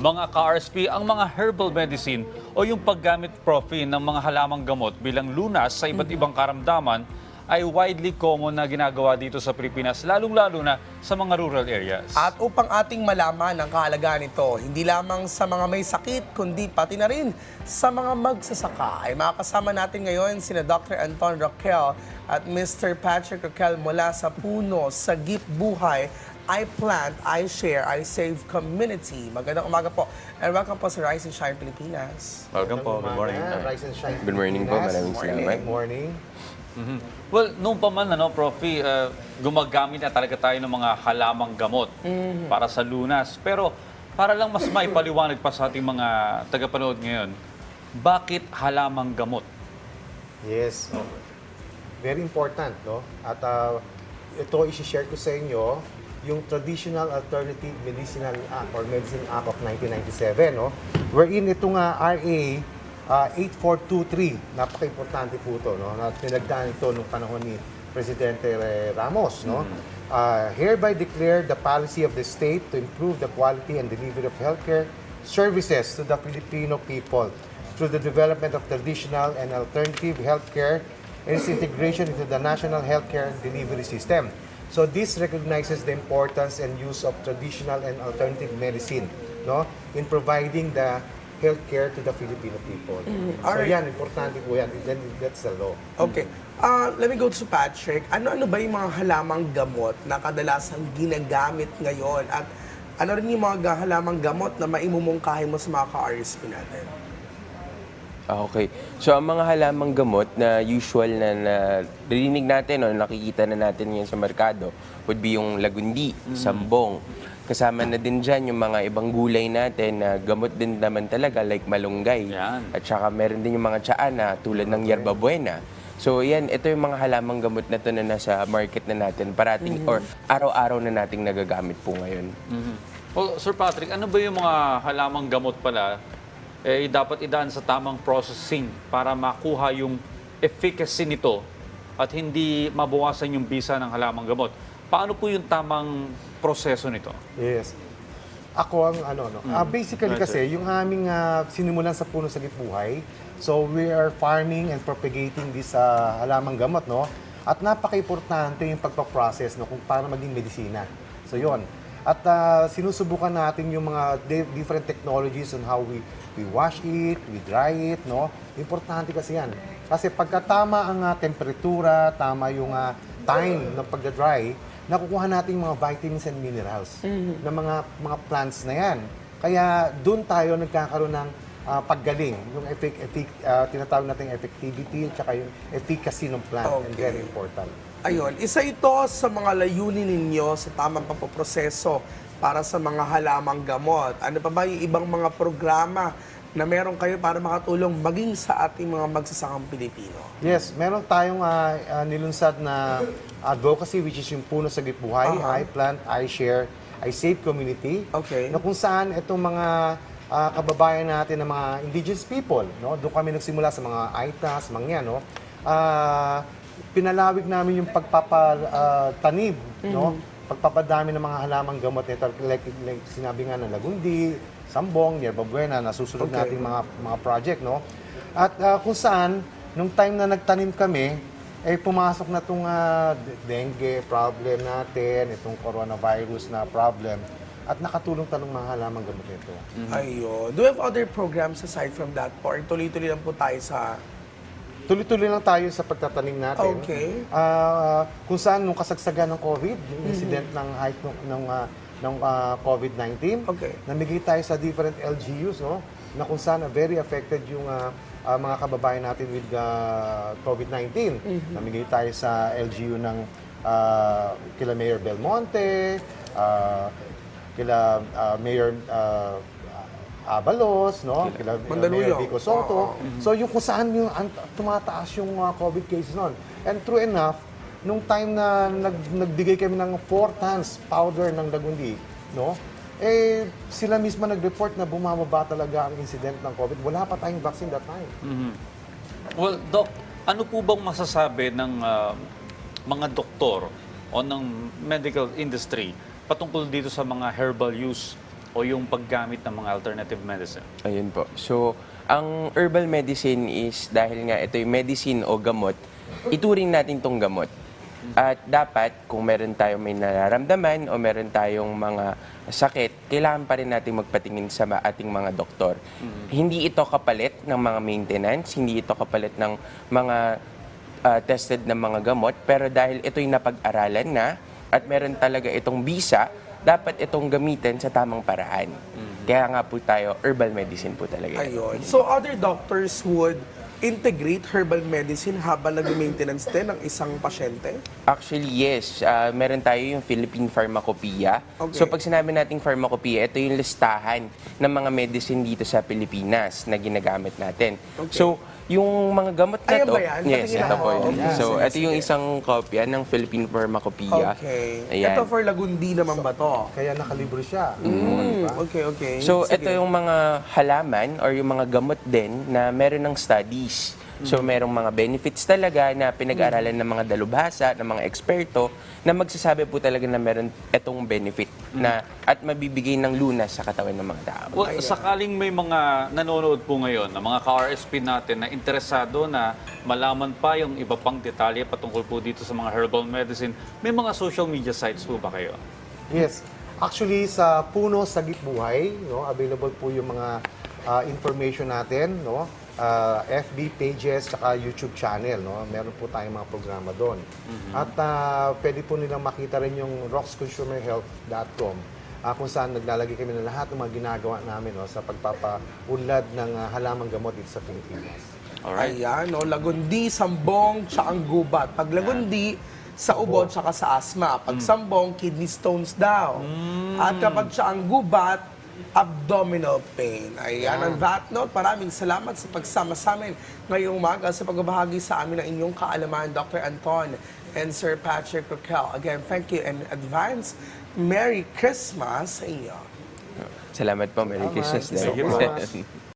mga ka-RSP, ang mga herbal medicine o yung paggamit, profi, ng mga halamang gamot bilang lunas sa iba't ibang karamdaman ay widely common na ginagawa dito sa Pilipinas, lalong-lalo na sa mga rural areas. At upang ating malaman ang kahalagaan nito, hindi lamang sa mga may sakit, kundi pati na rin sa mga magsasaka, ay makakasama natin ngayon sina Dr. Anton Roquel at Mr. Patrick Roquel mula sa Puno, Sagip Buhay, I Plant, I Share, I Save Community. Magandang umaga po. And welcome po sa Rise and Shine Pilipinas. Welcome po. Good morning. Rise and shine. Good morning po, Pilipinas. maraming salamat. Good morning. Well, noong pa man, ano, Profi, uh, gumagamit na talaga tayo ng mga halamang gamot para sa lunas. Pero para lang mas maipaliwanag pa sa ating mga tagapanood ngayon, bakit halamang gamot? Yes. Very important, no? At uh, ito isi-share ko sa inyo yung Traditional Alternative Medicinal Act or Medicine Act of 1997, no? Wherein itong uh, RA uh, 8423, napaka-importante po ito, no? Na tinagdaan ito nung panahon ni Presidente Ramos, no? Uh, hereby declare the policy of the state to improve the quality and delivery of healthcare services to the Filipino people through the development of traditional and alternative healthcare and its integration into the national healthcare delivery system. So this recognizes the importance and use of traditional and alternative medicine no in providing the healthcare to the Filipino people. So Alright. yan, importante po yan. Then That's the law. Okay. Uh, let me go to Patrick. Ano-ano ba yung mga halamang gamot na kadalasang ginagamit ngayon? At ano rin yung mga halamang gamot na maimumungkahi mo sa mga ka-RSP natin? Ah, Okay. So, ang mga halamang gamot na usual na narinig natin o nakikita na natin ngayon sa merkado would be yung lagundi, sambong. Kasama na din dyan yung mga ibang gulay natin na gamot din naman talaga like malunggay. Yan. At saka meron din yung mga tsaana tulad ng yerba buena. So, yan, ito yung mga halamang gamot na to na nasa market na natin parating or araw-araw na nating nagagamit po ngayon. Well, Sir Patrick, ano ba yung mga halamang gamot pala eh, dapat idaan sa tamang processing para makuha yung efficacy nito at hindi mabawasan yung bisa ng halamang gamot? Paano po yung tamang proseso nito? Yes. Ako ang ano no. Ah, basically Right, kasi yung aming ah, sinimulan sa puno sa Gitbuhay. So we are farming and propagating this ah, halamang gamot no. At napaka-importante yung pagpa-process no kung paano maging medisina. So yon. At ah, sinusubukan natin yung mga di- different technologies on how we we wash it, we dry it, no? Importante kasi yan. Kasi pagka tama ang ah, temperatura, tama yung ah, time ng pagda-dry, nakukuha natin mga vitamins and minerals ng mga mga plants na yan. Kaya doon tayo nagkakaroon ng ah, paggaling, yung effect, effect, ah, tinatawag natin effectivity at saka yung efficacy ng plant. And Okay. very important. Ayun, isa ito sa mga layunin ninyo sa tamang papoproseso para sa mga halamang gamot. Ano pa ba yung ibang mga programa na meron kayo para makatulong maging sa ating mga magsasakang Pilipino? Yes, meron tayong ah, ah, nilunsad na advocacy which is yung puno sa Gitbuhay, Aha. I plant, I share, I save community. Okay. Na kung saan itong mga ah, kababayan natin na mga indigenous people, no? Doon kami nagsimula sa mga Aitas, mga yan, no? Ah, pinalawig namin yung pagpapatanim, no? Pagpapadami ng mga halamang gamot nito, like, like sinabi nga ng Lagundi, Sambong, Yerba Buena, nasusunod Okay. nating mga mga project, no? At ah, kung saan, nung time na nagtanim kami, eh pumasok na itong dengue problem natin, itong coronavirus na problem, at nakatulong talong mga halamang gamot nito. Ayun. Do you have other programs aside from that? Or tuloy-tuloy lang po tayo sa... Tuloy-tuloy lang tayo sa pagtatanim natin. Okay. Ah, kung saan nung kasagsagan ng COVID, yung incident ng height ng, ng, ah, ng ah, COVID-19, Okay. namigay tayo sa different LGUs, no? na kung saan ah, very affected yung ah, ah, mga kababayan natin with ah, COVID-19. Namigay tayo sa LGU ng ah, kila Mayor Belmonte, ah, kila ah, Mayor ah, Abalos, no? Kila Mandaluyong. Vico Soto. So yung kung saan yung an- tumataas yung uh, COVID cases noon. And true enough, nung time na nag, nagbigay kami ng 4 tons powder ng Dagundi, no? Eh, sila mismo nag-report na bumababa talaga ang incident ng COVID. Wala pa tayong vaccine that time. Well, Doc, ano po bang masasabi ng ah, mga doktor o ng medical industry patungkol dito sa mga herbal use o yung paggamit ng mga alternative medicine? Ayun po. So, ang herbal medicine is dahil nga ito yung medicine o gamot, ituring natin tong gamot. At dapat, kung meron tayong may nararamdaman o meron tayong mga sakit, kailangan pa rin natin magpatingin sa ating mga doktor. Hindi ito kapalit ng mga maintenance, hindi ito kapalit ng mga ah, tested na mga gamot, pero dahil ito'y napag-aralan na at meron talaga itong bisa, dapat itong gamitin sa tamang paraan. Kaya nga po tayo, herbal medicine po talaga. Ayun. So other doctors would integrate herbal medicine habang nag-maintenance din ng isang pasyente? Actually, yes. Ah, meron tayo yung Philippine Pharmacopoeia. Okay. So, pag sinabi nating pharmacopoeia, ito yung listahan ng mga medicine dito sa Pilipinas na ginagamit natin. Okay. So, yung mga gamot na Ayan to, ba yan? yes, Patingin ito ako. po yun. Okay. So, Sige, ito yung sige. isang kopya ng Philippine Pharmacopoeia. Okay. Ayan. Ito for Lagundi naman ba to? Kaya nakalibro siya. Hmm, okay, okay. So, Sige. ito yung mga halaman or yung mga gamot din na meron ng studies. So, merong mga benefits talaga na pinag-aralan ng mga dalubhasa, ng mga eksperto, na magsasabi po talaga na meron itong benefit na at mabibigay ng lunas sa katawan ng mga tao. Well, sakaling may mga nanonood po ngayon, na mga ka-RSP natin na interesado na malaman pa yung iba pang detalye patungkol po dito sa mga herbal medicine, may mga social media sites po ba kayo? Yes. Actually, sa Puno Sagip Buhay, no, available po yung mga ah, information natin, no? Ah, FB pages saka YouTube channel, no? Meron po tayong mga programa doon. At ah, pwede po nilang makita rin yung rocksconsumerhealth.com ah, kung saan naglalagay kami ng lahat ng mga ginagawa namin no, sa pagpapaunlad ng ah, halamang gamot dito sa Pilipinas. Alright? Ayan, no? Lagundi, sambong, tsaka ang gubat. Pag lagundi, sa ubo, tsaka sa asma. Pag sambong, kidney stones daw. At kapag siya ang gubat, abdominal pain. Ayan, on that note, maraming salamat sa pagsama sa amin ngayong umaga sa pagbabahagi sa amin ng inyong kaalaman, Dr. Anton and Sir Patrick Roquel. Again, thank you in advance. Merry Christmas sa inyo. Salamat po. Merry Christmas. Thank you so din. much.